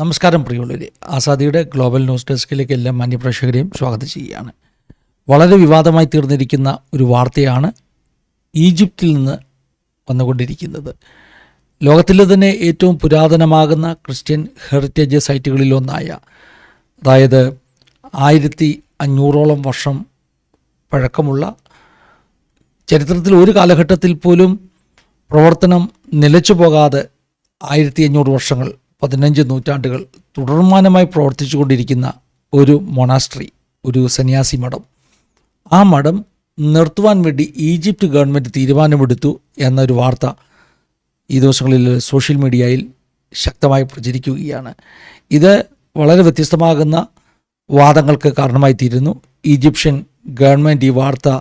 നമസ്കാരം പ്രിയുള്ളവരെ ആസാദിയുടെ global news ഡെസ്കിലേക്ക് എല്ലാ മാന്യപ്രേക്ഷകരെയും സ്വാഗതം ചെയ്യുകയാണ്. വളരെ വിവാദമായി തീർന്നിരിക്കുന്ന ഒരു വാർത്തയാണ് ഈജിപ്തിൽ നിന്ന് വന്നുകൊണ്ടിരിക്കുന്നത്. ലോകത്തിലെ തന്നെ ഏറ്റവും പുരാതനമാകുന്ന ക്രിസ്ത്യൻ ഹെറിറ്റേജ് സൈറ്റുകളിലൊന്നായ അതായത് ആയിരത്തി അഞ്ഞൂറോളം വർഷം പഴക്കമുള്ള ചരിത്രത്തിൽ ഒരു കാലഘട്ടത്തിൽ പോലും പ്രവർത്തനം നിലച്ചു പോകാതെ ആയിരത്തി അഞ്ഞൂറ് വർഷങ്ങൾ പതിനഞ്ച് നൂറ്റാണ്ടുകൾ തുടർമാനമായി പ്രവർത്തിച്ചു കൊണ്ടിരിക്കുന്ന ഒരു മൊണാസ്ട്രി ഒരു സന്യാസി മഠം. ആ മഠം നിർത്തുവാൻ വേണ്ടി ഈജിപ്റ്റ് ഗവൺമെന്റ് തീരുമാനമെടുത്തു എന്നൊരു വാർത്ത ഈ ദിവസങ്ങളിൽ സോഷ്യൽ മീഡിയയിൽ ശക്തമായി പ്രചരിക്കുകയാണ്. ഇത് വളരെ വ്യത്യസ്തമാകുന്ന വാദങ്ങൾക്ക് കാരണമായി തീരുന്നു ഈജിപ്ഷ്യൻ ഗവൺമെന്റ് ഈ വാർത്ത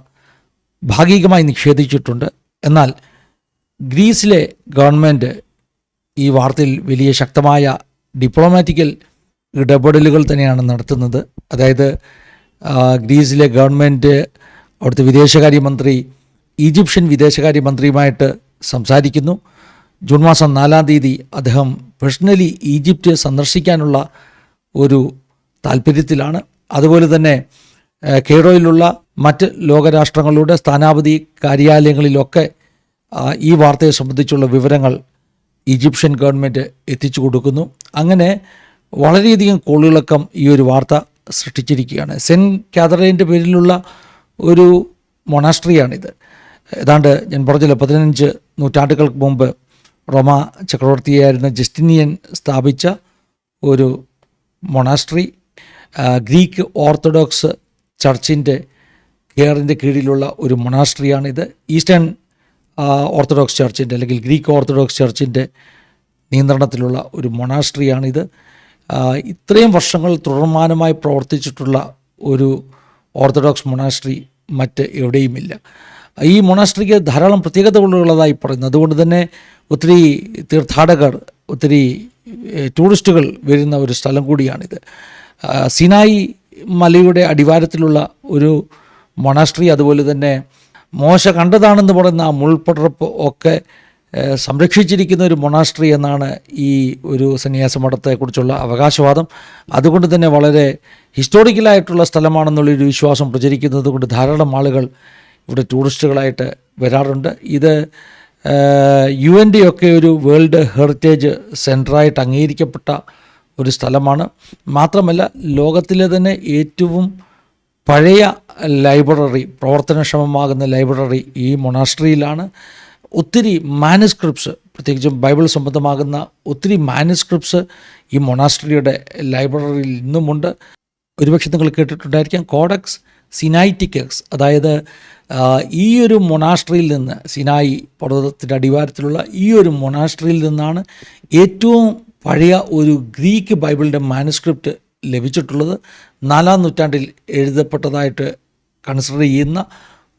ഭാഗികമായി നിഷേധിച്ചിട്ടുണ്ട്. എന്നാൽ ഗ്രീസിലെ ഗവൺമെന്റ് ഈ വാർത്തയിൽ വലിയ ശക്തമായ ഡിപ്ലോമാറ്റിക്കൽ ഇടപെടലുകൾ തന്നെയാണ് നടത്തുന്നത്. അതായത് ഗ്രീസിലെ ഗവൺമെന്റ് അവിടുത്തെ വിദേശകാര്യമന്ത്രി ഈജിപ്ഷ്യൻ വിദേശകാര്യമന്ത്രിയുമായിട്ട് സംസാരിക്കുന്നു. ജൂൺ മാസം നാലാം തീയതി അദ്ദേഹം പേഴ്സണലി ഈജിപ്റ്റ് സന്ദർശിക്കാനുള്ള ഒരു താല്പര്യത്തിലാണ് അതുപോലെ തന്നെ കേഡോയിലുള്ള മറ്റ് ലോകരാഷ്ട്രങ്ങളുടെ സ്ഥാനാപതി കാര്യാലയങ്ങളിലൊക്കെ ഈ വാർത്തയെ സംബന്ധിച്ചുള്ള വിവരങ്ങൾ ഈജിപ്ഷ്യൻ ഗവൺമെന്റ് എത്തിച്ചു കൊടുക്കുന്നു. അങ്ങനെ വളരെയധികം കോളിളക്കം ഈ ഒരു വാർത്ത സൃഷ്ടിച്ചിരിക്കുകയാണ്. സെന്റ് കാതറൈന്റെ പേരിലുള്ള ഒരു മൊണാസ്ട്രിയാണിത്. ഏതാണ്ട് ഞാൻ പറഞ്ഞല്ലോ പതിനഞ്ച് നൂറ്റാണ്ടുകൾക്ക് മുമ്പ് റോമ ചക്രവർത്തിയായിരുന്ന ജസ്റ്റിനിയൻ സ്ഥാപിച്ച ഒരു മൊണാസ്ട്രി ഗ്രീക്ക് ഓർത്തഡോക്സ് ചർച്ചിന്റെ കെയറിന്റെ കീഴിലുള്ള ഒരു മൊണാസ്ട്രിയാണിത്. ഈസ്റ്റേൺ ഓർത്തഡോക്സ് ചർച്ചിന്റെ അല്ലെങ്കിൽ ഗ്രീക്ക് ഓർത്തഡോക്സ് ചർച്ചിന്റെ നിയന്ത്രണത്തിലുള്ള ഒരു മൊണാസ്ട്രിയാണിത്. ഇത്രയും വർഷങ്ങൾ തുടർമാനമായി പ്രവർത്തിച്ചിട്ടുള്ള ഒരു ഓർത്തഡോക്സ് മൊണാസ്ട്രി മറ്റ് എവിടെയുമില്ല. ഈ മൊണാസ്ട്രിക്ക് ധാരാളം പ്രത്യേകതകളുള്ളതായി പറയുന്നു. അതുകൊണ്ട് തന്നെ ഒത്തിരി തീർത്ഥാടകർ ഒത്തിരി ടൂറിസ്റ്റുകൾ വരുന്ന ഒരു സ്ഥലം കൂടിയാണിത്. സിനായി മലയുടെ അടിവാരത്തിലുള്ള ഒരു മൊണാസ്ട്രി അതുപോലെ തന്നെ മോശ കണ്ടതാണെന്ന് പറയുന്ന ആ മുൾപ്പടർപ്പ് ഒക്കെ സംരക്ഷിച്ചിരിക്കുന്ന ഒരു മൊണാസ്ട്രി എന്നാണ് ഈ ഒരു സന്യാസ മഠത്തെക്കുറിച്ചുള്ള അവകാശവാദം. അതുകൊണ്ട് തന്നെ വളരെ ഹിസ്റ്റോറിക്കലായിട്ടുള്ള സ്ഥലമാണെന്നുള്ളൊരു വിശ്വാസം പ്രചരിക്കുന്നത് കൊണ്ട് ധാരാളം ആളുകൾ ഇവിടെ ടൂറിസ്റ്റുകളായിട്ട് വരാറുണ്ട്. ഇത് യു എൻ ഡി ഒക്കെ ഒരു വേൾഡ് ഹെറിറ്റേജ് സെന്ററായിട്ട് അംഗീകരിക്കപ്പെട്ട ഒരു സ്ഥലമാണ്. മാത്രമല്ല ലോകത്തിലെ തന്നെ ഏറ്റവും പഴയ ലൈബ്രറി പ്രവർത്തനക്ഷമമാകുന്ന ലൈബ്രറി ഈ മൊണാസ്ട്രിയിലാണ്. ഒത്തിരി മാനുസ്ക്രിപ്റ്റ്സ് പ്രത്യേകിച്ചും ബൈബിൾ സംബന്ധമാകുന്ന ഒത്തിരി മാനുസ്ക്രിപ്റ്റ്സ് ഈ മൊണാസ്ട്രിയുടെ ലൈബ്രറിയിൽ ഇന്നുമുണ്ട് ഒരുപക്ഷെ നിങ്ങൾ കേട്ടിട്ടുണ്ടായിരിക്കാം കോഡക്സ് സിനായിറ്റിക്കക്സ് അതായത് ഈ ഒരു മൊണാസ്ട്രിയിൽ നിന്ന് സിനായി പർവതത്തിന്റെ അടിവാരത്തിലുള്ള ഈ ഒരു മൊണാസ്ട്രിയിൽ നിന്നാണ് ഏറ്റവും പഴയ ഒരു ഗ്രീക്ക് ബൈബിളിന്റെ മാനുസ്ക്രിപ്റ്റ് ലഭിച്ചിട്ടുള്ളത്. നാലാം നൂറ്റാണ്ടിൽ എഴുതപ്പെട്ടതായിട്ട് കൺസിഡർ ചെയ്യുന്ന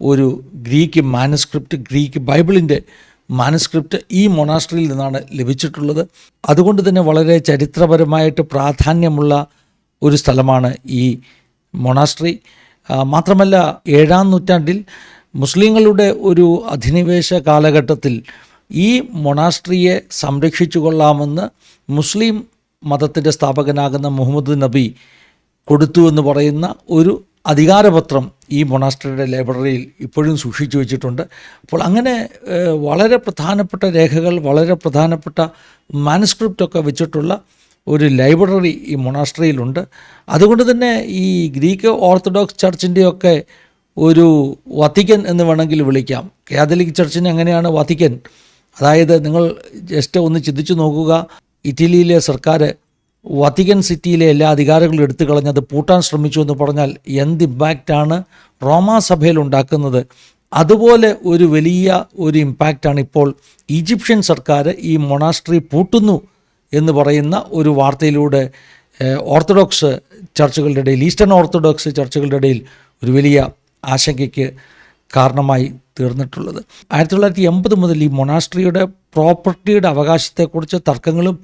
ഒരു ഗ്രീക്ക് മാനസ്ക്രിപ്റ്റ് ഗ്രീക്ക് ബൈബിളിന്റെ മാനസ്ക്രിപ്റ്റ് ഈ മൊണാസ്ട്രിയിൽ നിന്നാണ് ലഭിച്ചിട്ടുള്ളത്. അതുകൊണ്ട് തന്നെ വളരെ ചരിത്രപരമായിട്ട് പ്രാധാന്യമുള്ള ഒരു സ്ഥലമാണ് ഈ മൊണാസ്ട്രി. മാത്രമല്ല ഏഴാം നൂറ്റാണ്ടിൽ മുസ്ലിങ്ങളുടെ ഒരു അധിനിവേശ കാലഘട്ടത്തിൽ ഈ മൊണാസ്ട്രിയെ സംരക്ഷിച്ചു കൊള്ളാമെന്ന് മുസ്ലിം മതത്തിന്റെ സ്ഥാപകനാകുന്ന മുഹമ്മദ് നബി കൊടുത്തു എന്ന് പറയുന്ന ഒരു അധികാരപത്രം ഈ മൊണാസ്ട്രിയുടെ ലൈബ്രറിയിൽ ഇപ്പോഴും സൂക്ഷിച്ചു വെച്ചിട്ടുണ്ട്. അപ്പോൾ അങ്ങനെ വളരെ പ്രധാനപ്പെട്ട രേഖകൾ വളരെ പ്രധാനപ്പെട്ട മാനസ്ക്രിപ്റ്റൊക്കെ വെച്ചിട്ടുള്ള ഒരു ലൈബ്രറി ഈ മൊണാസ്ട്രിയിലുണ്ട്. അതുകൊണ്ട് തന്നെ ഈ ഗ്രീക്ക് ഓർത്തഡോക്സ് ചർച്ചിന്റെയൊക്കെ ഒരു വത്തിക്കൻ എന്ന് വേണമെങ്കിൽ വിളിക്കാം. കാതലിക് ചർച്ചിന് എങ്ങനെയാണ് വത്തിക്കൻ? അതായത് നിങ്ങൾ ജസ്റ്റ് ഒന്ന് ചിന്തിച്ചു നോക്കുക. ഇറ്റലിയിലെ സർക്കാർ വത്തിക്കൻ സിറ്റിയിലെ എല്ലാ അധികാരങ്ങളും എടുത്തു കളഞ്ഞത് പൂട്ടാൻ ശ്രമിച്ചു എന്ന് പറഞ്ഞാൽ എന്ത് ഇമ്പാക്റ്റാണ് റോമാ സഭയിൽ ഉണ്ടാക്കുന്നത്? അതുപോലെ ഒരു വലിയ ഒരു ഇമ്പാക്റ്റാണ് ഇപ്പോൾ ഈജിപ്ഷ്യൻ സർക്കാർ ഈ മൊണാസ്ട്രി പൂട്ടുന്നു എന്ന് പറയുന്ന ഒരു വാർത്തയിലൂടെ ഓർത്തഡോക്സ് ചർച്ചുകളുടെ ഇടയിൽ ഈസ്റ്റേൺ ഓർത്തഡോക്സ് ചർച്ചുകളുടെ ഇടയിൽ ഒരു വലിയ ആശങ്കയ്ക്ക് കാരണമായി തീർന്നിട്ടുള്ളത്. ആയിരത്തി തൊള്ളായിരത്തി എൺപത് മുതൽ ഈ മൊണാസ്ട്രിയുടെ പ്രോപ്പർട്ടിയുടെ അവകാശത്തെക്കുറിച്ച് തർക്കങ്ങളും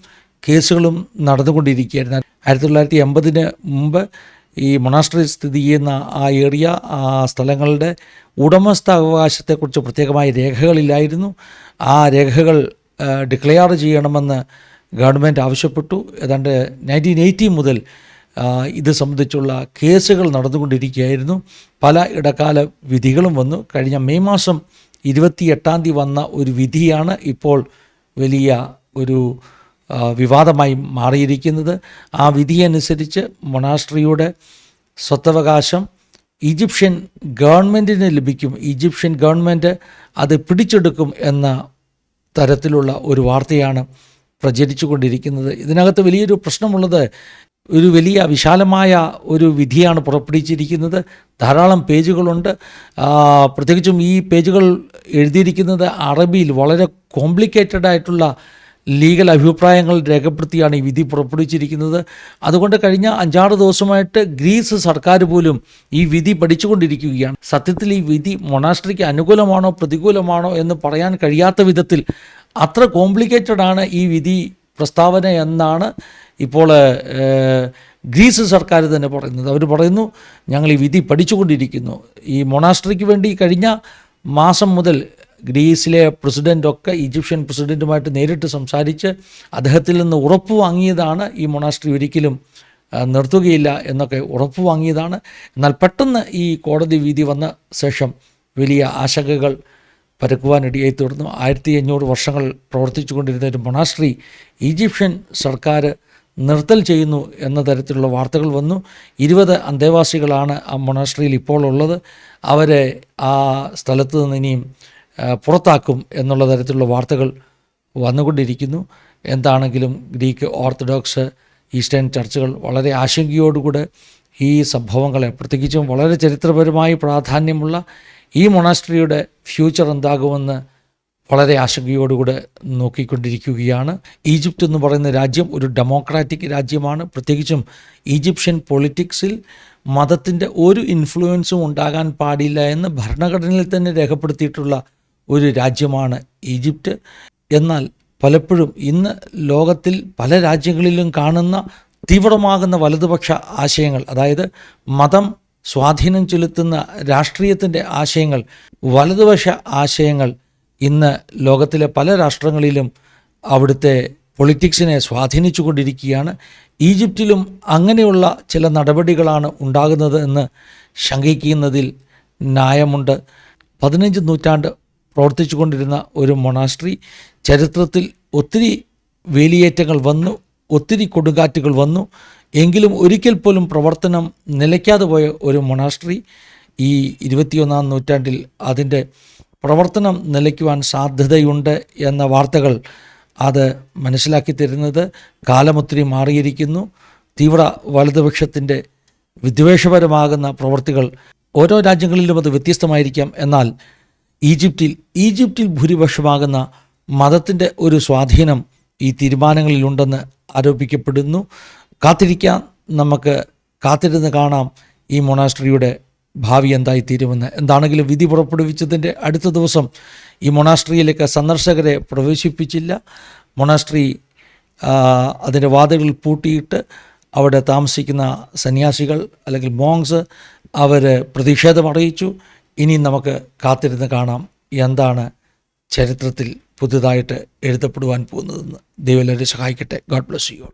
കേസുകളും നടന്നുകൊണ്ടിരിക്കുകയായിരുന്നു. ആയിരത്തി തൊള്ളായിരത്തി എൺപതിന് മുമ്പ് ഈ മൊണാസ്ട്രി സ്ഥിതി ചെയ്യുന്ന ആ ഏരിയ ആ സ്ഥലങ്ങളുടെ ഉടമസ്ഥാവകാശത്തെക്കുറിച്ച് പ്രത്യേകമായ രേഖകളില്ലായിരുന്നു. ആ രേഖകൾ ഡിക്ലെയർ ചെയ്യണമെന്ന് ഗവൺമെന്റ് ആവശ്യപ്പെട്ടു. ഏതാണ്ട് നയന്റീൻ എയ്റ്റി മുതൽ ഇത് സംബന്ധിച്ചുള്ള കേസുകൾ നടന്നുകൊണ്ടിരിക്കുകയായിരുന്നു. പല ഇടക്കാല വിധികളും വന്നു. കഴിഞ്ഞ മെയ് മാസം ഇരുപത്തിയെട്ടാം തീയതി വന്ന ഒരു വിധിയാണ് ഇപ്പോൾ വലിയ ഒരു വിവാദമായി മാറിയിരിക്കുന്നത്. ആ വിധിയനുസരിച്ച് മൊണാസ്ട്രിയുടെ സ്വത്തവകാശം ഈജിപ്ഷ്യൻ ഗവൺമെന്റിന് ലഭിക്കും. ഈജിപ്ഷ്യൻ ഗവൺമെന്റ് അത് പിടിച്ചെടുക്കും എന്ന തരത്തിലുള്ള ഒരു വാർത്തയാണ് പ്രചരിച്ചു കൊണ്ടിരിക്കുന്നത് ഇതിനകത്ത് വലിയൊരു പ്രശ്നമുള്ളത് ഒരു വലിയ വിശാലമായ ഒരു വിധിയാണ് പുറപ്പെടുവിച്ചിരിക്കുന്നത്. ധാരാളം പേജുകളുണ്ട്. പ്രത്യേകിച്ചും ഈ പേജുകൾ എഴുതിയിരിക്കുന്നത് അറബിയിൽ വളരെ കോംപ്ലിക്കേറ്റഡ് ആയിട്ടുള്ള ലീഗൽ അഭിപ്രായങ്ങൾ രേഖപ്പെടുത്തിയാണ് ഈ വിധി പുറപ്പെടുവിച്ചിരിക്കുന്നത്. അതുകൊണ്ട് കഴിഞ്ഞ അഞ്ചാറ് ദിവസമായിട്ട് ഗ്രീസ് സർക്കാർ പോലും ഈ വിധി പഠിച്ചുകൊണ്ടിരിക്കുകയാണ്. സത്യത്തിൽ ഈ വിധി മൊണാസ്ട്രിക്ക് അനുകൂലമാണോ പ്രതികൂലമാണോ എന്ന് പറയാൻ കഴിയാത്ത വിധത്തിൽ അത്ര കോംപ്ലിക്കേറ്റഡ് ആണ് ഈ വിധി പ്രസ്താവന എന്നാണ് ഇപ്പോൾ ഗ്രീസ് സർക്കാർ തന്നെ പറയുന്നത്. അവർ പറയുന്നു ഞങ്ങൾ ഈ വിധി പഠിച്ചുകൊണ്ടിരിക്കുന്നു. ഈ മൊണാസ്ട്രിക്ക് വേണ്ടി കഴിഞ്ഞ മാസം മുതൽ ഗ്രീസിലെ പ്രസിഡന്റൊക്കെ ഈജിപ്ഷ്യൻ പ്രസിഡന്റുമായിട്ട് നേരിട്ട് സംസാരിച്ച് അദ്ദേഹത്തിൽ നിന്ന് ഉറപ്പ് വാങ്ങിയതാണ് ഈ മൊണാസ്ട്രി ഒരിക്കലും നിർത്തുകയില്ല എന്നൊക്കെ ഉറപ്പ് വാങ്ങിയതാണ്. എന്നാൽ പെട്ടെന്ന് ഈ കോടതി വിധി വന്ന ശേഷം വലിയ ആശങ്കകൾ പരക്കുവാനിടയായി തീർന്നു. ആയിരത്തി അഞ്ഞൂറ് വർഷങ്ങൾ പ്രവർത്തിച്ചു കൊണ്ടിരുന്ന ഒരു മൊണാസ്ട്രി ഈജിപ്ഷ്യൻ സർക്കാർ നിർത്തൽ ചെയ്യുന്നു എന്ന തരത്തിലുള്ള വാർത്തകൾ വന്നു. ഇരുപത് അന്തേവാസികളാണ് ആ മൊണാസ്ട്രിയിൽ ഇപ്പോൾ ഉള്ളത്. അവരെ ആ സ്ഥലത്ത് നിന്ന് ഇനിയും പുറത്താക്കും എന്നുള്ള തരത്തിലുള്ള വാർത്തകൾ വന്നുകൊണ്ടിരിക്കുന്നു. എന്താണെങ്കിലും ഗ്രീക്ക് ഓർത്തഡോക്സ് ഈസ്റ്റേൺ ചർച്ചുകൾ വളരെ ആശങ്കയോടുകൂടെ ഈ സംഭവങ്ങളെ പ്രത്യേകിച്ചും വളരെ ചരിത്രപരമായി പ്രാധാന്യമുള്ള ഈ മൊണാസ്ട്രിയുടെ ഫ്യൂച്ചർ എന്താകുമെന്ന് വളരെ ആശങ്കയോടുകൂടെ നോക്കിക്കൊണ്ടിരിക്കുകയാണ്. ഈജിപ്റ്റ് എന്ന് പറയുന്ന രാജ്യം ഒരു ഡെമോക്രാറ്റിക് രാജ്യമാണ്. പ്രത്യേകിച്ചും ഈജിപ്ഷ്യൻ പൊളിറ്റിക്സിൽ മതത്തിന്റെ ഒരു ഇൻഫ്ലുവൻസും ഉണ്ടാകാൻ പാടില്ല എന്ന് ഭരണഘടനയിൽ തന്നെ രേഖപ്പെടുത്തിയിട്ടുള്ള ഒരു രാജ്യമാണ് ഈജിപ്റ്റ് എന്നാൽ പലപ്പോഴും ഇന്ന് ലോകത്തിൽ പല രാജ്യങ്ങളിലും കാണുന്ന തീവ്രമാകുന്ന വലതുപക്ഷ ആശയങ്ങൾ അതായത് മതം സ്വാധീനം ചെലുത്തുന്ന രാഷ്ട്രീയത്തിന്റെ ആശയങ്ങൾ വലതുപക്ഷ ആശയങ്ങൾ ഇന്ന് ലോകത്തിലെ പല രാഷ്ട്രങ്ങളിലും അവിടുത്തെ പൊളിറ്റിക്സിനെ സ്വാധീനിച്ചു കൊണ്ടിരിക്കുകയാണ്. ഈജിപ്തിലും അങ്ങനെയുള്ള ചില നടപടികളാണ് ഉണ്ടാകുന്നത് എന്ന് ശങ്കിക്കുന്നതിൽ ന്യായമുണ്ട്. പതിനഞ്ച് നൂറ്റാണ്ട് പ്രവർത്തിച്ചു കൊണ്ടിരുന്ന ഒരു മൊണാസ്ട്രി ചരിത്രത്തിൽ ഒത്തിരി വേലിയേറ്റങ്ങൾ വന്നു ഒത്തിരി കൊടുങ്കാറ്റുകൾ വന്നു. എങ്കിലും ഒരിക്കൽ പോലും പ്രവർത്തനം നിലയ്ക്കാതെ പോയ ഒരു മൊണാസ്ട്രി ഈ ഇരുപത്തിയൊന്നാം നൂറ്റാണ്ടിൽ അതിന്റെ പ്രവർത്തനം നിലയ്ക്കുവാൻ സാധ്യതയുണ്ട് എന്ന വാർത്തകൾ അത് മനസ്സിലാക്കി തരുന്നത് കാലമൊത്തിരി മാറിയിരിക്കുന്നു. തീവ്ര വലതുപക്ഷത്തിന്റെ വിദ്വേഷപരമാകുന്ന പ്രവൃത്തികൾ ഓരോ രാജ്യങ്ങളിലും അത് വ്യത്യസ്തമായിരിക്കാം. എന്നാൽ ഈജിപ്തിൽ ഈജിപ്തിൽ ഭൂരിപക്ഷമാകുന്ന മതത്തിന്റെ ഒരു സ്വാധീനം ഈ തീരുമാനങ്ങളിലുണ്ടെന്ന് ആരോപിക്കപ്പെടുന്നു. കാത്തിരിക്കാം നമുക്ക് കാത്തിരുന്ന് കാണാം ഈ മൊണാസ്ട്രിയുടെ ഭാവി എന്തായി തീരുമെന്ന്. എന്താണെങ്കിലും വിധി പുറപ്പെടുവിച്ചതിന്റെ അടുത്ത ദിവസം ഈ മൊണാസ്ട്രിയിലേക്ക് സന്ദർശകരെ പ്രവേശിപ്പിച്ചില്ല. മൊണാസ്ട്രി അതിന്റെ വാതിലുകൾ പൂട്ടിയിട്ട് അവിടെ താമസിക്കുന്ന സന്യാസികൾ അല്ലെങ്കിൽ മോങ്സ് അവർ പ്രതിഷേധം അറിയിച്ചു. ഇനി നമുക്ക് കാത്തിരുന്ന് കാണാം എന്താണ് ചരിത്രത്തിൽ പുതുതായിട്ട് എഴുതപ്പെടുവാൻ പോകുന്നതെന്ന്. ദൈവം എല്ലാവരും സഹായിക്കട്ടെ. God bless you